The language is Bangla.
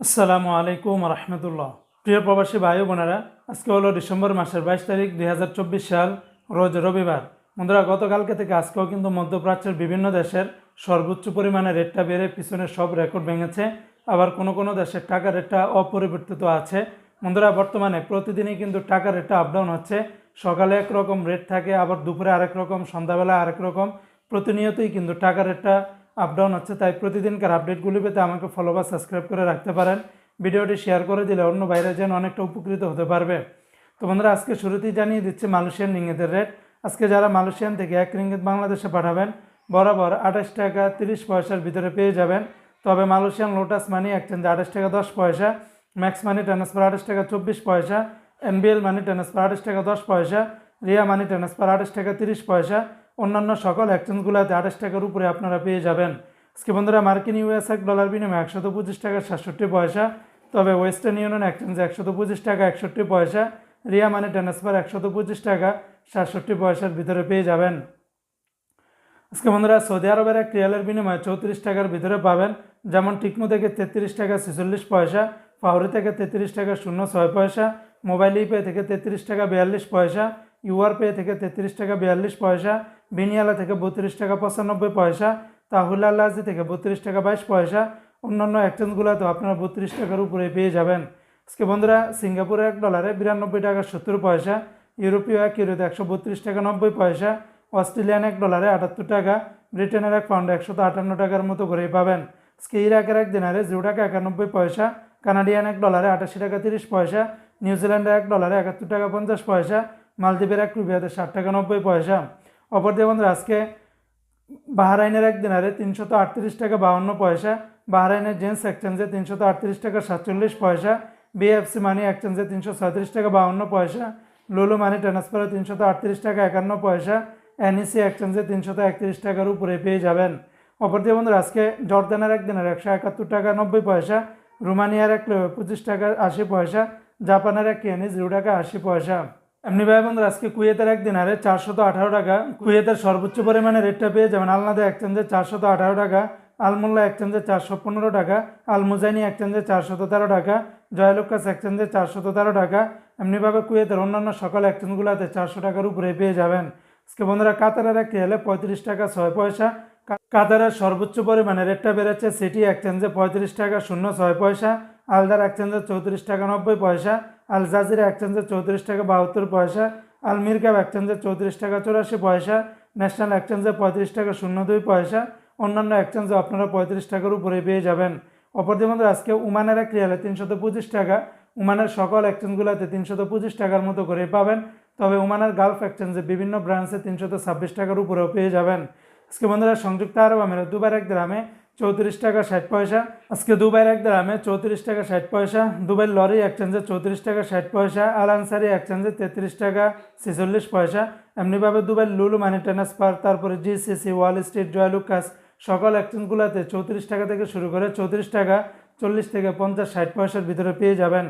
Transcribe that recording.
আসসালামু আলাইকুম রহমতুল্লাহ। প্রিয় প্রবাসী ভাই বোনেরা, আজকে হলো ডিসেম্বর মাসের বাইশ তারিখ দুই হাজার চব্বিশ সাল, রোজ রবিবার। বন্ধুরা, গতকালকে থেকে আজকেও কিন্তু মধ্যপ্রাচ্যের বিভিন্ন দেশের সর্বোচ্চ পরিমাণে রেটটা বেড়ে পিছনে সব রেকর্ড ভেঙেছে। আবার কোনো কোনো দেশের টাকা রেটটা অপরিবর্তিত আছে। বন্ধুরা, বর্তমানে প্রতিদিনই কিন্তু টাকা রেটটা আপডাউন হচ্ছে। সকালে একরকম রেট থাকে, আবার দুপুরে আরেক রকম, সন্ধ্যাবেলা আরেক রকম। প্রতিনিয়তই কিন্তু টাকা রেটটা আপডাউন হচ্ছে, তাই প্রতিদিনকার আপডেটগুলি পেতে আমাকে ফলো বা সাবস্ক্রাইব করে রাখতে পারেন। ভিডিওটি শেয়ার করে দিলে অন্য বাইরে যেন অনেকটা উপকৃত হতে পারবে। তো বন্ধুরা, আজকে শুরুতেই জানিয়ে দিচ্ছি মালয়েশিয়ান রিঙ্গিতের রেট আজকে যারা মালয়েশিয়ান থেকে এক রিঙ্গিত বাংলাদেশে পাঠাবেন, বরাবর আঠাশ টাকা তিরিশ পয়সার ভিতরে পেয়ে যাবেন। তবে মালয়েশিয়ান লোটাস মানি এক্সচেঞ্জে আঠাশ টাকা দশ পয়সা ম্যাক্স মানি ট্রান্সফার আঠাশ টাকা চব্বিশ পয়সা এনবিএল মানি ট্রান্সফার আঠাশ টাকা দশ পয়সা রিয়া মানি ট্রান্সফার আঠাশ টাকা তিরিশ পয়সা অন্যান্য সকল এক্সচেঞ্জগুলোতে আঠাশ টাকার উপরে আপনারা পেয়ে যাবেন। আজকে বন্ধুরা, মার্কিন ইউএস এক ডলার বিনিময়ে একশত পঁচিশ টাকা সাতষট্টি পয়সা, তবে ওয়েস্টার্ন ইউনিয়ন এক্সচেঞ্জে একশত পঁচিশ টাকা, একষট্টি পয়সা, রিয়া মানি ট্রান্সফার একশত পঁচিশ টাকা, সাতষট্টি পয়সার ভিতরে পেয়ে যাবেন। আজকে বন্ধুরা, সৌদি আরবের এক রিয়ালের বিনিময়ে চৌত্রিশ টাকার ভিতরে পাবেন, যেমন টিকমো থেকে তেত্রিশ টাকা, ছেচল্লিশ পয়সা ফাউরি থেকে তেত্রিশ টাকা, শূন্য ছয় পয়সা, মোবাইল ইপে থেকে তেত্রিশ টাকা, বিয়াল্লিশ পয়সা ইউআর পে থেকে তেত্রিশ টাকা বিয়াল্লিশ পয়সা, বিনিয়ালা থেকে বত্রিশ টাকা পঁচানব্বই পয়সা তাহুল্লা আল্লাহি থেকে বত্রিশ টাকা বাইশ পয়সা, অন্যান্য এক্সচেঞ্জগুলোতে আপনারা বত্রিশ টাকার উপরে পেয়ে যাবেন। আজকে বন্ধুরা, সিঙ্গাপুরে এক ডলারে বিরানব্বই টাকা সত্তর পয়সা, ইউরোপীয় এক ইউরোতে একশো বত্রিশ টাকা নব্বই পয়সা, অস্ট্রেলিয়ান এক ডলারে আটাত্তর টাকা, ব্রিটেনের এক পাউন্ডে একশত আটান্ন টাকার মতো করেই পাবেন। আজকে ইরাকের এক দিনারে জিরো টাকা একানব্বই পয়সা, কানাডিয়ান এক ডলারে আটাশি টাকা তিরিশ পয়সা নিউজিল্যান্ডের এক ডলারে একাত্তর টাকা পঞ্চাশ পয়সা মালদ্বীপের এক রুপিয়াতে ষাট টাকা নব্বই পয়সা। অপর অপরদিকে বন্ধুরা, আজকে বাহরাইনের এক দিনারে তিনশত আটত্রিশ টাকা বাউন্ন পয়সা, বাহরাইনের জেন্টস এক্সচেঞ্জে তিনশত আটত্রিশ টাকা সাতচল্লিশ পয়সা, বিএফসি মানি এক্সচেঞ্জে তিনশো ছয়ত্রিশ টাকা বাউন্ন পয়সা, লুলু মানি ট্রান্সফারে তিনশত আটত্রিশ টাকা একান্ন পয়সা, এনইসি এক্সচেঞ্জে তিনশত একত্রিশ টাকার উপরে পেয়ে যাবেন। অপরদিকে বন্ধুরা, আজকে জর্দানের এক দিনের একশো একাত্তর টাকা নব্বই পয়সা, রোমানিয়ার এক পঁচিশ টাকা আশি পয়সা, জাপানের এক কেনি জিরো টাকা আশি পয়সা। এমনি ভাই বন্ধুরা, আজকে কুয়েতের একদিন, আরে চারশত আঠারো টাকা। কুয়েতের সর্বোচ্চ পরিমাণে রেটটা পেয়ে যাবেন আলনাদে এক্সচেঞ্জে চারশত আঠারো টাকা, আলমোল্লা এক্সচেঞ্জে চারশো পনেরো টাকা, আলমুজাইনি এক্সচেঞ্জে চারশত তেরো টাকা, জয়লুকাস এক্সচেঞ্জে চারশত তেরো টাকা। এমনিভাবে কুয়েতের অন্যান্য সকল এক্সচেঞ্জগুলোতে চারশো টাকার উপরে পেয়ে যাবেন। আজকে বন্ধুরা, কাতারের একটি হলে পঁয়ত্রিশ টাকা ছয় পয়সা। কাতারের সর্বোচ্চ পরিমাণে রেটটা বেড়েছে সিটি এক্সচেঞ্জে পঁয়ত্রিশ টাকা শূন্য ছয় পয়সা, আলদার এক্সচেঞ্জে চৌত্রিশ টাকা নব্বই পয়সা। আল জাজিরা এক্সচেঞ্জে চৌত্রিশ টাকা, বাহাত্তর পয়সা। আল মিরকাব এক্সচেঞ্জে চৌত্রিশ টাকা, চৌরাশি পয়সা। ন্যাশনাল এক্সচেঞ্জে পঁয়ত্রিশ টাকা শূন্য দুই পয়সা। অন্যান্য এক্সচেঞ্জে আপনারা পঁয়ত্রিশ টাকার উপরে পেয়ে যাবেন। অপরদিকে মধ্যে আজকে উমানের এক রিয়ালে তিনশত পঁচিশ টাকা। উমানের সকল এক্সচেঞ্জগুলোতে তিনশত পঁচিশ টাকার মতো করে পাবেন। তবে উমানের গালফ এক্সচেঞ্জে বিভিন্ন ব্রাঞ্চে তিনশত ছাব্বিশ টাকার উপরেও পেয়ে যাবেন। আজকে বন্ধুরা, সংযুক্ত আরব আমিরাত দুবার এক গ্রামে চৌত্রিশ টাকা ষাট পয়সা। আজকে দুবাইয়ের এক দামে চৌত্রিশ টাকা ষাট পয়সা। দুবাইয়ের লরি এক্সচেঞ্জে চৌত্রিশ টাকা ষাট পয়সা। আল আনসারি এক্সচেঞ্জে তেত্রিশ টাকা ছেচল্লিশ পয়সা। এমনিভাবে দুবাইয়ের লুলু মানি ট্রান্সফার তারপরে জিসিসি ওয়াল স্ট্রিট জয়লুকাস সকল এক্সচেঞ্জগুলোতে চৌত্রিশ টাকা থেকে শুরু করে চৌত্রিশ টাকা, চল্লিশ থেকে পঞ্চাশ ষাট পয়সার ভিতরে পেয়ে যাবেন।